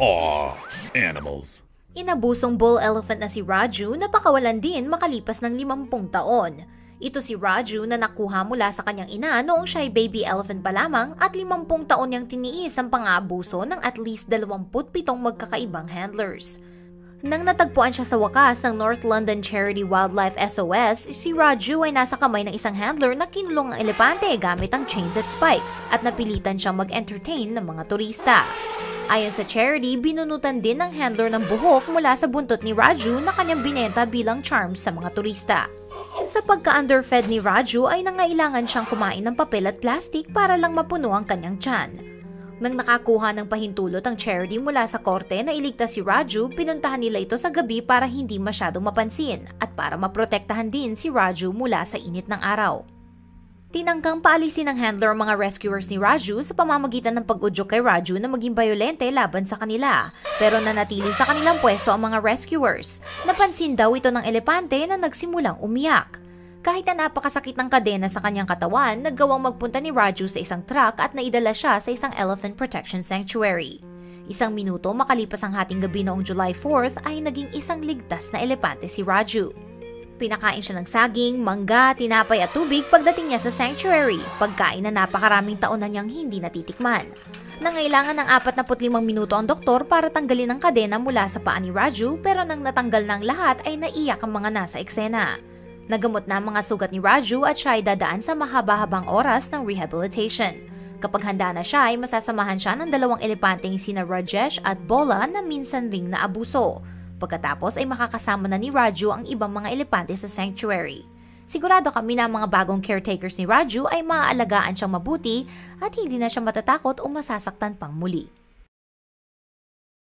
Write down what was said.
Aw, animals. Inabusong bull elephant na si Raju na pakawalan din makalipas ng 50 taon. Ito si Raju na nakuha mula sa kanyang ina noong siya ay baby elephant pa lamang at 50 taon niyang tiniis ang pang-aabuso ng at least 27 magkakaibang handlers. Nang natagpuan siya sa wakas ng North London Charity Wildlife SOS, si Raju ay nasa kamay ng isang handler na kinulong ang elepante gamit ang chains at spikes at napilitan siyang mag-entertain ng mga turista. Ayon sa charity, binunutan din ng handler ng buhok mula sa buntot ni Raju na kanyang binenta bilang charms sa mga turista. Sa pagka-underfed ni Raju ay nangailangan siyang kumain ng papel at plastic para lang mapuno ang kanyang tiyan. Nang nakakuha ng pahintulot ang charity mula sa korte na iligtas si Raju, pinuntahan nila ito sa gabi para hindi masyadong mapansin at para maprotektahan din si Raju mula sa init ng araw. Tinangkang paalisin ng handler ang mga rescuers ni Raju sa pamamagitan ng pag-udyok kay Raju na maging bayolente laban sa kanila. Pero nanatili sa kanilang pwesto ang mga rescuers. Napansin daw ito ng elepante na nagsimulang umiyak. Kahit na napakasakit ng kadena sa kanyang katawan, naggawang magpunta ni Raju sa isang truck at naidala siya sa isang elephant protection sanctuary. Isang minuto makalipas ang hating gabi noong July 4th ay naging isang ligtas na elepante si Raju. Pinakain siya ng saging, mangga, tinapay at tubig pagdating niya sa sanctuary, pagkain na napakaraming taon na niyang hindi natitikman. Nangailangan ng 45 minuto ang doktor para tanggalin ang kadena mula sa paa ni Raju pero nang natanggal ng lahat ay naiyak ang mga nasa eksena. Nagamot na ang mga sugat ni Raju at siya ay dadaan sa mahaba-habang oras ng rehabilitation. Kapag handa na siya ay masasamahan siya ng dalawang elepanteng sina Rajesh at Bola na minsan ring na abuso. Pagkatapos ay makakasama na ni Raju ang ibang mga elepante sa sanctuary. Sigurado kami na ang mga bagong caretakers ni Raju ay maaalagaan siyang mabuti at hindi na siya matatakot o masasaktan pang muli.